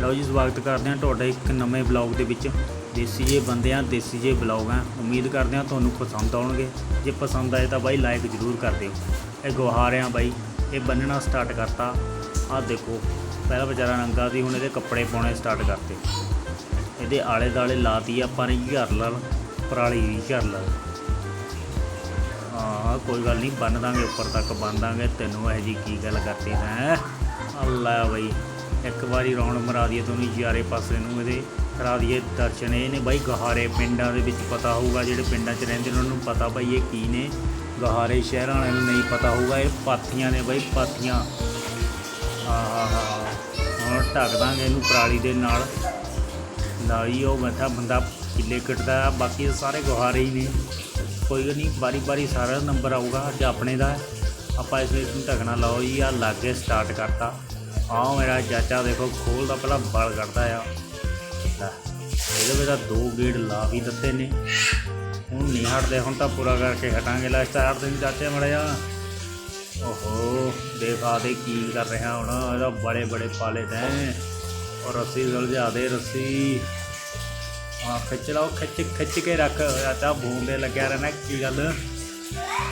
ਲਓ ਜੀ, ਸਵਾਗਤ ਕਰਦੇ ਹਾਂ ਤੁਹਾਡਾ ਇੱਕ ਨਵੇਂ ਬਲੌਗ ਦੇ ਵਿੱਚ। ਦੇਸੀ ਜੇ ਬੰਦੇ ਆ ਦੇਸੀ ਜੇ ਬਲੌਗ ਆ ਉਮੀਦ ਕਰਦੇ ਹਾਂ ਤੁਹਾਨੂੰ ਪਸੰਦ ਆਉਣਗੇ। ਜੇ ਪਸੰਦ ਆਏ ਤਾਂ ਬਾਈ ਲਾਈਕ ਜ਼ਰੂਰ ਕਰ ਦਿਓ। ਇਹ ਗੁਹਾਰਿਆਂ ਬਾਈ, ਇਹ ਬੰਨਣਾ ਸਟਾਰਟ ਕਰਤਾ। ਆਹ ਦੇਖੋ, ਪਹਿਲਾਂ ਵਿਚਾਰਾ ਨੰਗਾ ਸੀ ਹੁਣ ਇਹਦੇ ਕੱਪੜੇ ਪਾਉਣੇ ਸਟਾਰਟ ਕਰਤੇ। ਇਹਦੇ ਆਲੇ ਦਾਲੇ ਲਾਤੀ ਆਪਾਂ ਨੇ ਘਰ ਨਾਲ, ਪਰਾਲੀ ਵੀ ਘਰ ਨਾਲ। ਹਾਂ, ਕੋਈ ਗੱਲ ਨਹੀਂ ਬੰਨ ਦਾਂਗੇ, ਉੱਪਰ ਤੱਕ ਬੰਨ ਦਾਂਗੇ। ਤੈਨੂੰ ਇਹ ਜੀ ਕੀ ਗੱਲ ਕਰਤੀ ਹੈ? ਅੱਲਾ ਬਈ। ਇੱਕ ਵਾਰੀ ਰੌਣ ਮਰਾ ਦਈਏ ਤੁਹਾਨੂੰ ਯਾਰੇ ਪਾਸੇ ਨੂੰ ਇਹਦੇ, ਕਰਾ ਦਈਏ ਦਰਸ਼ਨ। ਇਹ ਨੇ ਬਾਈ ਗਹਾਰੇ ਪਿੰਡਾਂ ਦੇ ਵਿੱਚ ਪਤਾ ਹੋਊਗਾ, ਜਿਹੜੇ ਪਿੰਡਾਂ 'ਚ ਰਹਿੰਦੇ ਨੇ, ਉਹਨਾਂ ਨੂੰ ਪਤਾ ਬਾਈ ਇਹ ਕੀ ਨੇ। ਗਹਾਰੇ ਸ਼ਹਿਰਾਂ ਵਾਲਿਆਂ ਨੂੰ ਨਹੀਂ ਪਤਾ ਹੋਊਗਾ, ਇਹ ਪਾਥੀਆਂ ਨੇ ਬਾਈ, ਪਾਥੀਆਂ। ਆਹਾ, ਹੁਣ ਢੱਕ ਦਾਂਗੇ ਇਹਨੂੰ ਪਰਾਲੀ ਦੇ ਨਾਲ। ਲਾਈ ਉਹ ਬੈਠਾ ਬੰਦਾ ਕਿੱਲੇ ਕੱਟਦਾ, ਬਾਕੀ ਸਾਰੇ ਗੁਹਾਰੇ ਹੀ ਨੇ। ਕੋਈ ਗੱਲ ਨਹੀਂ, ਵਾਰੀ ਵਾਰੀ ਸਾਰਾ ਨੰਬਰ ਆਊਗਾ, ਅੱਜ ਆਪਣੇ ਦਾ। ਆਪਾਂ ਇਸ ਲਈ ਨੂੰ ਢਕਣਾ, ਲਾਓ ਜੀ ਆ ਲਾਗੇ ਸਟਾਰਟ ਕਰਤਾ। ਆਹ ਮੇਰਾ ਚਾਚਾ ਦੇਖੋ ਖੋਲਦਾ ਪਹਿਲਾਂ ਬਲ ਕੱਢਦਾ ਆ। ਇਹਦੇ ਵਿੱਚ ਤਾਂ ਦੋ ਗੇੜ ਲਾ ਵੀ ਦਿੱਤੇ ਨੇ। ਹੁਣ ਨਹੀਂ ਹਟਦੇ, ਹੁਣ ਤਾਂ ਪੂਰਾ ਕਰਕੇ ਹਟਾਂਗੇ। ਲੈ ਸਟਾਰਟ ਦੇ ਚਾਚੇ ਮੜਿਆ ਓਹੋ, ਦੇਖਾ ਦੇ ਕੀ ਕਰ ਰਿਹਾ ਹੁਣ। ਇਹਦਾ ਬੜੇ ਬੜੇ ਪਾਲੇ ਤੈਂ ਔਰ ਰੱਸੀ ਸੁਲਝਾ ਦੇ, ਰੱਸੀ। ਆ ਖਿੱਚ ਲਾਓ ਖਿੱਚ ਖਿੱਚ ਕੇ ਰੱਖ। ਚਾਚਾ ਬੂੰਦੇ ਲੱਗਿਆ ਰਹਿਣਾ ਕੀ ਗੱਲ।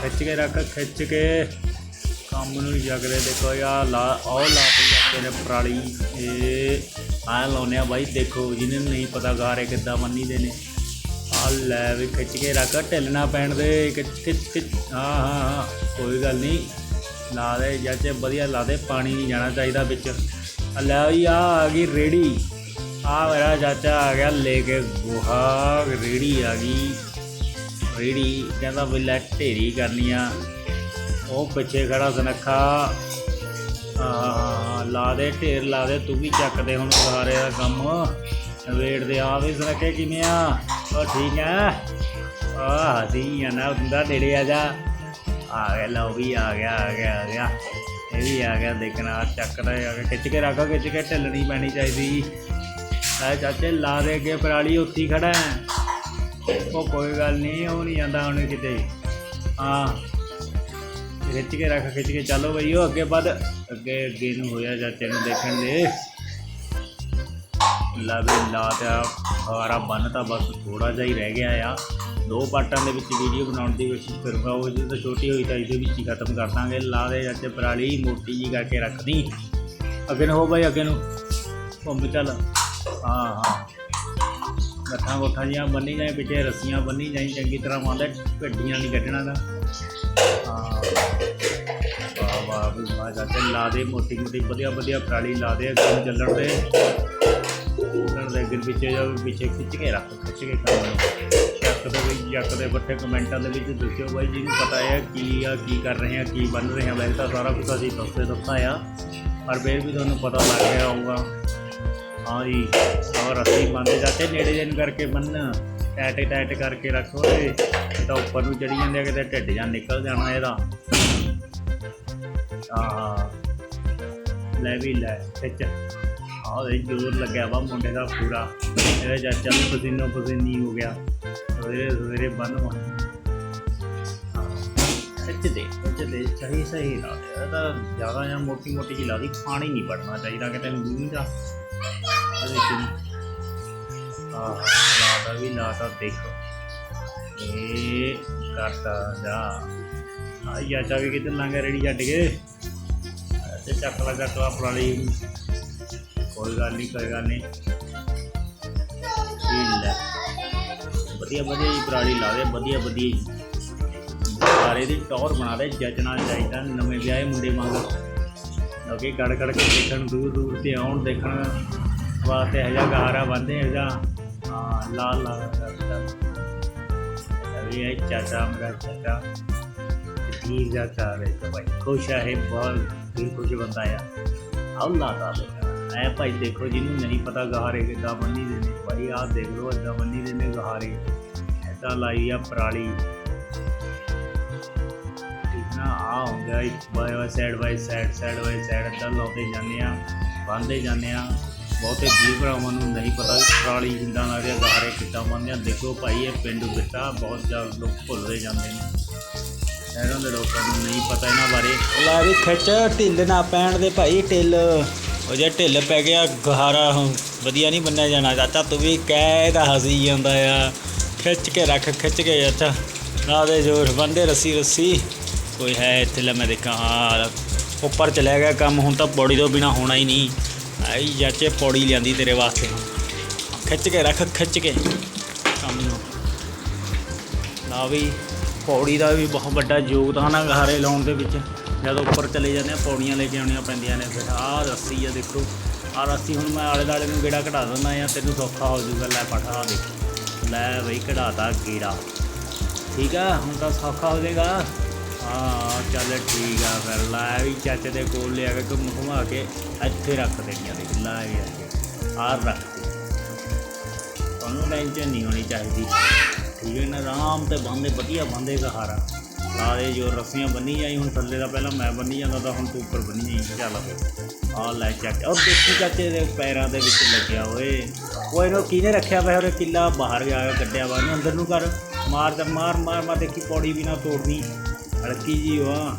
ਖਿੱਚ ਕੇ ਰੱਖ, ਖਿੱਚ ਕੇ। ਕੰਮ ਨੂੰ ਨਹੀਂ ਜਗਦੇ ਦੇਖੋ ਯਾ ਲਾ ਉਹ ਲਾ ਕੇ ਪਰਾਲੀ, ਇਹ ਆ ਲਾਉਨੇ ਆ ਬਾਈ, ਦੇਖੋ ਜਿਹਨੇ ਨਹੀਂ ਪਤਾ ਗਾਰੇ ਕਿੱਦਾਂ ਬੰਨੀ ਦੇ ਨੇ। ਆ ਲੈ ਵੀ ਖਿੱਚ ਕੇ ਰੱਖ, ਢਿੱਲਣਾ ਪੈਣ ਦੇ ਹਾਂ ਹਾਂ ਹਾਂ, ਕੋਈ ਗੱਲ ਨਹੀਂ। ਲਾ ਦੇ ਜੱਜੇ ਵਧੀਆ ਲਾ ਦੇ, ਪਾਣੀ ਨਹੀਂ ਜਾਣਾ ਚਾਹੀਦਾ ਵਿੱਚ। ਆ ਲੈ ਵੀ ਆ ਆ ਗਈ ਰੇੜੀ। ਆ ਮੇਰਾ ਚਾਚਾ ਆ ਗਿਆ ਲੈ ਕੇ ਗੋਹਾ ਰੇੜੀ ਆ ਗਈ। ਰੇੜੀ ਕਹਿੰਦਾ ਵੀ ਲੈ ਢੇਰੀ ਕਰਨੀ ਆ। ਉਹ ਪਿੱਛੇ ਖੜਾ ਸਨੱਖਾ। ਲਾ ਦੇ ਢੇਰ, ਲਾ ਦੇ, ਤੂੰ ਵੀ ਚੱਕ ਦੇ ਹੁਣ ਸਹਾਰੇ ਦਾ ਕੰਮ। ਵੇੜ ਦੇ ਆ ਵੀ ਸਨੱਖੇ ਕਿਵੇਂ ਆ? ਉਹ ਠੀਕ ਆ? ਆ ਹਸੀ ਆ ਨਾ ਹੁੰਦਾ ਨੇੜੇ ਆ ਜਾ। ਆ ਗਿਆ, ਲਓ ਵੀ ਆ ਗਿਆ ਆ ਗਿਆ ਆ ਗਿਆ। ਇਹ ਵੀ ਆ ਗਿਆ ਦੇਖਣਾ, ਚੱਕਦਾ ਆ ਗਿਆ। ਖਿੱਚ ਕੇ ਰੱਖੋ, ਖਿੱਚ ਕੇ ਢਿੱਲਣੀ ਪੈਣੀ ਚਾਹੀਦੀ। ਆ ਚਾਚੇ, ਲਾ ਦੇ ਅੱਗੇ ਪਰਾਲੀ, ਉੱਥੀ ਖੜਾ ਹੈ ਉਹ ਕੋਈ ਗੱਲ ਨਹੀਂ, ਉਹ ਨਹੀਂ ਜਾਂਦਾ ਹੁਣ ਕਿਤੇ। ਹਾਂ। ਖਿੱਚ ਕੇ ਰੱਖ, ਖਿੱਚ ਕੇ ਚੱਲੋ ਬਈ, ਉਹ ਅੱਗੇ ਵੱਧ। ਅੱਗੇ ਅੱਗੇ ਨੂੰ ਹੋਇਆ ਚਾਚੇ ਨੂੰ ਦੇਖਣ ਦੇ। ਲਾ ਲਾ ਤੇ ਹਾਰਾ ਬੰਨ ਤਾਂ ਬਸ ਥੋੜਾ ਜਿਹਾ ਹੀ ਰਹਿ ਗਿਆ ਆ। ਦੋ ਪਾਰਟਾਂ ਦੇ ਵਿੱਚ ਵੀਡੀਓ ਬਣਾਉਣ ਦੀ ਕੋਸ਼ਿਸ਼ ਕਰੂੰਗਾ, ਉਹ ਜਦੋਂ ਛੋਟੀ ਹੋਈ ਤਾਂ ਇਹਦੇ ਵਿੱਚ ਹੀ ਖਤਮ ਕਰ ਦਾਂਗੇ। ਲਾ ਦੇ ਚਾਚੇ ਪਰਾਲੀ, ਮੋਟੀ ਜੀ ਕਰਕੇ ਰੱਖਦੀ। ਅੱਗੇ ਨੂੰ ਹੋ ਬਈ, ਅੱਗੇ ਨੂੰ। ਘੁੰਮ ਚੱਲ। ਹਾਂ ਹਾਂ। ਗੱਠਾਂ ਗੋਠਾਂ ਜੀਆਂ ਬੰਨੀ ਜਾਏ ਪਿੱਛੇ ਰੱਸੀਆਂ ਬੰਨੀ ਜਾਈ, ਚੰਗੀ ਤਰ੍ਹਾਂ ਮੰਨ ਲੈ ਭੱਡੀਆਂ ਨਹੀਂ ਕੱਢਣਾ ਦਾ ਹਾਂ। ਵਾਹ ਵਾਹ ਵੀ ਵਾਹ ਜਾਂਦੇ ਲਾ ਦੇ, ਮੋਟੀ ਮੋਟੀ ਵਧੀਆ ਵਧੀਆ ਪਰਾਲੀ ਲਾ ਦੇ, ਅੱਗੇ ਚੱਲਣ ਦੇ। ਚੱਲਣ ਦੇ, ਅੱਗੇ ਪਿੱਛੇ ਜਾ ਪਿੱਛੇ ਖਿੱਚ ਕੇ ਰੱਖ, ਖਿੱਚ ਕੇ ਕੰਮ ਨੂੰ। ਚੱਕ ਦੇ ਵੀ ਚੱਕ ਦੇ ਬੱਠੇ ਕਮੈਂਟਾਂ ਦੇ ਵਿੱਚ ਦੱਸਿਓ ਬਾਈ ਜੀ ਨੂੰ ਪਤਾ ਹੈ ਕੀ ਆ, ਕੀ ਕਰ ਰਹੇ ਆ, ਕੀ ਬਣ ਰਹੇ ਆ। ਵੈਸੇ ਤਾਂ ਸਾਰਾ ਕੁਝ ਅਸੀਂ ਦੱਸੇ ਦੱਸਾ ਆ, ਪਰ ਫਿਰ ਵੀ ਤੁਹਾਨੂੰ ਪਤਾ ਲੱਗ ਗਿਆ ਹੋਊਗਾ। ਹਾਂ ਜੀ ਔਰ ਅਸੀਂ ਬੰਦੇ ਜਾਂਦੇ ਨੇੜੇ ਜਨ ਕਰਕੇ ਬੰਨ ਟੈਟ ਟੈਟ ਕਰਕੇ ਰੱਖੋ ਤੇ ਇਹ ਤਾਂ ਉੱਪਰ ਨੂੰ ਚੜੀ ਜਾਂਦੇ ਆ, ਕਿਤੇ ਢਿੱਡ ਜਾਂ ਨਿਕਲ ਜਾਣਾ ਇਹਦਾ। ਆਹ ਲੈ ਵੀ ਲੈ, ਖਿੱਚ। ਆਹ ਇਹ ਜ਼ੋਰ ਲੱਗਿਆ ਵਾ ਮੁੰਡੇ ਦਾ ਪੂਰਾ। ਇਹਦਾ ਚਾਚਾ ਨੂੰ ਪਸੀਨੋ ਪਸੀਨੀ ਹੋ ਗਿਆ। ਸਵੇਰੇ ਸਵੇਰੇ ਬੰਨ ਵਾ ਖਿੱਚ ਦੇ ਖਿੱਚ ਦੇ। ਸਹੀ ਸਹੀ ਲਾ ਦੇ। ਇਹ ਤਾਂ ਜ਼ਿਆਦਾ ਜਾਂ ਮੋਟੀ ਮੋਟੀ ਜਿਹੀ ਲਾ ਦੀ ਪਾਣੀ ਨਹੀਂ ਪੜਨਾ ਚਾਹੀਦਾ ਕਿਤੇ ਮੂੰਹ ਦਾ ਅਰੇ ਕਿ ਆਹ, ਲਾਦਾ ਵੀ ਲਾਦਾ ਦੇਖੋ। ਇਹ ਕਰਤਾ ਜਾ। ਆ ਯਾਚਾ ਵੀ ਕਿਤੇ ਲੰਗਾ ਰੇੜੀ ਛੱਡ ਕੇ? ਤੇ ਚੱਕ ਲਗਾ ਟਵਾ ਪੁਰਾਣੀ ਕੋਈ ਗੱਲ ਨਹੀਂ ਕੋਈ ਗੱਲ ਨਹੀਂ ਲੈ ਵਧੀਆ ਵਧੀਆ ਜੀ ਪੁਰਾਣੀ ਲਾ ਦੇ, ਵਧੀਆ ਵਧੀਆ ਜੀ। ਸਾਰੇ ਦੀ ਟੌਰ ਬਣਾ ਦੇ ਜੱਜਣਾ ਚਾਹੀਦਾ, ਨਵੇਂ ਵਿਆਹੇ ਮੁੰਡੇ ਵਾਂਗ। ਲੋਕੀ ਗੜ ਕੜ ਕੇ ਦੇਖਣ, ਦੂਰ ਦੂਰ ਤੇ ਆਉਣ, ਦੇਖਣ ਵਾਸਤੇ ਹਜਾ ਗਾਰਾ ਬੰਦੇ ਹਜਾ ਹਾਂ, ਲਾਲ ਲਾ ਕਰਦਾ ਅਭੀ ਇਹ ਚਾਚਾ, ਮੇਰਾ ਚਾਚਾ। ਠੀਕ ਜਾ ਚਾ ਤਾਂ ਭਾਈ। ਖੁਸ਼ ਹੈ ਬਹੁਤ। ਹੀ ਖੁਸ਼ ਬੰਦਾ ਆ ਅੱਲਾਹ ਤਾਲਾ ਐ ਭਾਈ ਦੇਖੋ ਜਿਹਨੂੰ ਨਹੀਂ ਪਤਾ ਗਹਾਰੇ ਕਿੱਦਾਂ ਬੰਨੀ ਦੇ ਨੇ। ਭਾਈ ਆਹ ਦੇਖ ਲਓ ਏਦਾਂ ਬੰਨੀ ਦੇ ਨੇ ਗਹਾਰੇ। ਐਦਾਂ ਲਾਈ ਆ ਪਰਾਲੀ। ਠੀਕ ਨਾ ਆ ਹੁੰਦਾ ਇੱਕ by side by side side by side ਏਦਾਂ ਲਾਉਂਦੇ ਜਾਂਦੇ ਆ ਬੰਨਦੇ ਜਾਂਦੇ ਆ। ਬਹੁਤੇ ਵੀਰ ਭਰਾਵਾਂ ਨੂੰ ਨਹੀਂ ਪਤਾ ਪਰਾਲੀ ਜਿੰਦਾਂ ਲਾ ਆ ਗਾਰੇ ਕਿੱਦਾਂ ਬੰਨਦੇ ਆ। ਦੇਖੋ ਭਾਈ ਇਹ ਪਿੰਡ ਬਿੱਟਾ ਬਹੁਤ ਜ਼ਿਆਦਾ ਲੋਕ ਭੁੱਲਦੇ ਜਾਂਦੇ ਨੇ। ਸ਼ਹਿਰਾਂ ਦੇ ਲੋਕਾਂ ਨੂੰ ਨਹੀਂ ਪਤਾ ਇਹਨਾਂ ਬਾਰੇ। ਲੈ ਵੀ ਖਿੱਚ, ਢਿੱਲ ਨਾ ਪੈਣ ਦੇ ਭਾਈ, ਢਿੱਲ। ਉਹ ਜੇ ਢਿੱਲ ਪੈ ਗਿਆ, ਗਹਾਰਾ ਵਧੀਆ ਨਹੀਂ ਬੰਨਿਆ ਜਾਣਾ। ਚਾਚਾ, ਤੂੰ ਵੀ ਕਹਿ ਤਾਂ ਹਸੀ ਜਾਂਦਾ ਆ। ਖਿੱਚ ਕੇ ਰੱਖ, ਖਿੱਚ ਕੇ ਚਾਚਾ। ਲਾ ਦੇ ਜੋਰ ਬੰਦੇ ਰੱਸੀ ਰੱਸੀ। ਕੋਈ ਹੈ ਇੱਥੇ ਲੈ ਮੈਂ ਦੇਖਾਂ ਹਾਂ ਉੱਪਰ ਚਲਿਆ ਗਿਆ ਕੰਮ, ਹੁਣ ਤਾਂ ਪੌੜੀ ਤੋਂ ਬਿਨਾ ਹੋਣਾ ਹੀ ਨਹੀਂ। ਆਈ ਚਾਚੇ, ਪੌੜੀ ਲਿਆਂਦੀ ਤੇਰੇ ਵਾਸਤੇ ਖਿੱਚ ਕੇ ਰੱਖ, ਖਿੱਚ ਕੇ। ਕੰਮ ਨੂੰ। ਨਾ ਵੀ। ਪੌੜੀ ਦਾ ਵੀ ਬਹੁਤ ਵੱਡਾ ਯੋਗਦਾਨ ਹੈ ਗਹਾਰੇ ਲਾਉਣ ਦੇ ਵਿੱਚ। ਜਦੋਂ ਉੱਪਰ ਚਲੇ ਜਾਂਦੇ ਆ, ਪੌੜੀਆਂ ਲੈ ਕੇ ਆਉਣੀਆਂ ਪੈਂਦੀਆਂ ਨੇ ਫਿਰ ਆਹ ਰੱਸੀ ਆ ਦੇਖੋ। ਆਹ ਰੱਸੀ ਹੁਣ ਮੈਂ ਆਲੇ ਦਾਲੇ ਨੂੰ ਗੇੜਾ ਘਟਾ ਦਿੰਦਾ ਆ ਤੈਨੂੰ ਸੌਖਾ ਹੋ ਜਾਊਗਾ, ਲੈ ਪਠਾ ਦੇਖ। ਲੈ ਬਈ ਕਢਾਤਾ ਗੇੜਾ। ਠੀਕ ਆ, ਹੁਣ ਤਾਂ ਸੌਖਾ ਹੋ ਜਾਏਗਾ। ਹਾਂ, ਚੱਲ ਠੀਕ ਆ ਫਿਰ, ਲੈ ਵੀ ਚਾਚੇ ਦੇ ਕੋਲ ਲਿਆ ਕੇ ਘੁੰਮ ਘੁਮਾ ਕੇ ਇੱਥੇ ਰੱਖ ਦੇਣੀਆਂ ਦੇਖ ਲੈ ਵੀ ਆਹ ਰੱਖ। ਦੇ ਤੁਹਾਨੂੰ ਟੈਨਸ਼ਨ ਨਹੀਂ ਹੋਣੀ ਚਾਹੀਦੀ। ਠੀਕ ਹੈ ਨਾ ਆਰਾਮ ਤੇ ਬੰਦੇ, ਵਧੀਆ ਬੰਦੇ ਸਹਾਰਾ ਲਾਰੇ ਜੋ ਰੱਸੀਆਂ ਬੰਨੀ ਜਾਈ ਹੁਣ ਥੱਲੇ ਦਾ ਪਹਿਲਾਂ ਮੈਂ ਬੰਨੀ ਜਾਂਦਾ ਤਾਂ ਹੁਣ ਤੂੰ ਉੱਪਰ ਬੰਨੀ ਜਾਈ। ਚੱਲ ਫਿਰ। ਆ ਲੈ ਚੱਕ। ਉਹ ਦੇਖੀ ਚਾਚੇ ਦੇ ਪੈਰਾਂ ਦੇ ਵਿੱਚ ਲੱਗਿਆ ਓਏ। ਉਹ ਇਹਨੂੰ ਕਿਹਨੇ ਰੱਖਿਆ ਪਿਆ? ਉਹਨੇ ਕਿੱਲਾ ਬਾਹਰ ਗਿਆ ਕੱਢਿਆ ਵਾ। ਇਹਨੂੰ ਅੰਦਰ ਨੂੰ ਕਰ। ਮਾਰ ਤੇ ਮਾਰ ਮਾਰ ਮਾਰ। ਦੇਖੀ ਪੌੜੀ ਵੀ ਨਾ ਤੋੜਨੀ। ਹਲਕੀ ਜੀ ਵਾ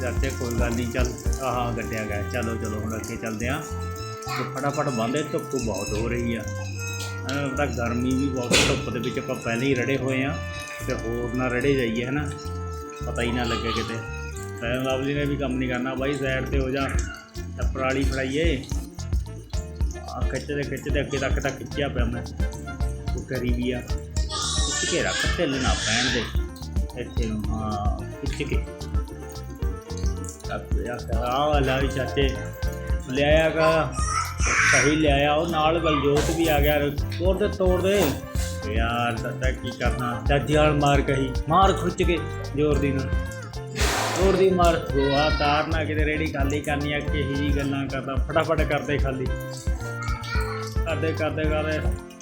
ਚਾਚੇ ਕੋਈ ਗੱਲ ਨਹੀਂ ਚੱਲ। ਆਹ ਗੱਡਿਆ ਗਿਆ। ਚਲੋ ਚਲੋ। ਹੁਣ ਅੱਗੇ ਚੱਲਦੇ ਆਂ। ਤੇ ਫਟਾਫਟ ਬੰਦੇ। ਧੁੱਪ ਬਹੁਤ ਹੋ ਰਹੀ ਆ। ਤਾਂ ਗਰਮੀ ਵੀ ਬਹੁਤ ਧੁੱਪ ਦੇ ਵਿੱਚ ਆਪਾਂ ਪਹਿਲਾਂ ਹੀ ਰੜੇ ਹੋਏ ਆ ਤੇ ਹੋਰ ਨਾ ਰੜੇ ਜਾਈਏ, ਹਨਾ? ਪਤਾ ਹੀ ਨਾ ਲੱਗੇ ਕਿਤੇ। ਸੈਨ ਜੀ ਨੇ ਵੀ ਕੰਮ ਨਹੀਂ ਕਰਨਾ, ਬਾਈ ਸਾਈਡ ਤੇ ਹੋ ਜਾ ਤਾਂ ਪਰਾਲੀ ਫੜਾਈਏ। ਆ ਖਿੱਚਦੇ ਖਿੱਚਦੇ, ਅੱਗੇ ਤੱਕ ਤਾਂ ਖਿੱਚਿਆ ਪਿਆ ਮੈਂ। ਉਹ ਕਰੀ ਵੀ ਆ। ਖਿੱਚ ਕੇ ਰੱਖ ਢਿੱਲ ਨਾ ਪੈਣ ਦੇ। ਇੱਥੇ ਨੂੰ, ਹਾਂ, ਖਿੱਚ ਕੇ। ਆ ਵਾਲਾ ਵੀ ਚਾਚੇ। ਲਿਆਇਆ ਕਾ ਸਹੀ ਲਿਆਇਆ ਉਹ ਨਾਲ ਬਲਜੋਤ ਵੀ ਆ ਗਿਆ ਤੋੜ ਦੇ ਤੋੜ ਦੇ ਯਾਰ ਦੱਸਦਾ ਕੀ ਕਰਨਾ ਚਾਚੀ ਵਾਲ ਮਾਰ ਕਹੀ ਮਾਰ ਖੁੱਚ ਕੇ ਜ਼ੋਰ ਦੀ ਨਾਲ ਜ਼ੋਰ ਦੀ ਮਾਰ ਗੋਆ ਤਾਰਨਾ ਕਿਤੇ ਰੇੜੀ ਖਾਲੀ ਕਰਨੀ ਆ ਕਿਹੀ ਜੀ ਗੱਲਾਂ ਕਰਦਾ ਫਟਾਫਟ ਕਰਦੇ ਖਾਲੀ ਕਰਦੇ ਕਰਦੇ ਕਰਦੇ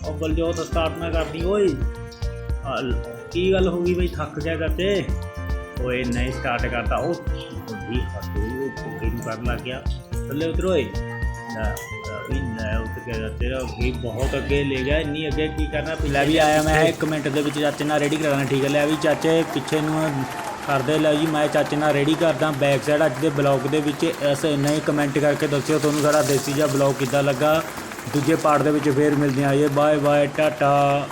ਉਹ ਬਲਜੋਤ ਸਟਾਰਟ ਨਾ ਕਰਦੀ ਓਏ ਹਲ ਕੀ ਗੱਲ ਹੋ ਗਈ ਬਈ ਥੱਕ ਗਿਆ ਚਾਚੇ ਓਏ ਨਹੀਂ ਸਟਾਰਟ ਕਰਦਾ ਉਹ ਬੁੱਢੀ ਫੱਟੂ ਉਹ ਬੁੱਢੀ ਨੂੰ ਕਰਨ ਲੱਗ ਗਿਆ ਥੱਲੇ ਉਤਰ ਓਏ ਨਾ ਵੀ ਨਾ ਉੱਤ ਗਿਆ ਤੇਰਾ ਵੀ ਬਹੁਤ ਅੱਗੇ ਲੈ ਗਿਆ ਇੰਨੀ ਅੱਗੇ ਕੀ ਕਰਨਾ ਲੈ ਵੀ ਆਇਆ ਮੈਂ 1 ਮਿੰਟ ਦੇ ਵਿੱਚ ਚਾਚੇ ਨਾਲ ਰੈਡੀ ਕਰਾਣਾ ਠੀਕ ਹੈ ਲੈ ਵੀ ਚਾਚੇ ਪਿੱਛੇ ਨੂੰ ਕਰਦੇ ਲੈ ਜੀ ਮੈਂ ਚਾਚੇ ਨਾਲ ਰੈਡੀ ਕਰਦਾ ਬੈਕ ਸਾਈਡ ਅੱਜ ਦੇ ਬਲੌਗ ਦੇ ਵਿੱਚ ਐਸੇ ਇੰਨਾ ਹੀ ਕਮੈਂਟ ਕਰਕੇ ਦੱਸਿਓ ਤੁਹਾਨੂੰ ਸਾਡਾ ਦੇਸੀ ਜਿਹਾ ਬਲੌਗ ਕਿੱਦਾਂ ਲੱਗਾ। ਦੂਜੇ ਪਾਰਟ ਦੇ ਵਿੱਚ ਫੇਰ ਮਿਲਦੇ ਹਾਂ ਜੀ ਬਾਏ ਬਾਏ ਟਾਟਾ।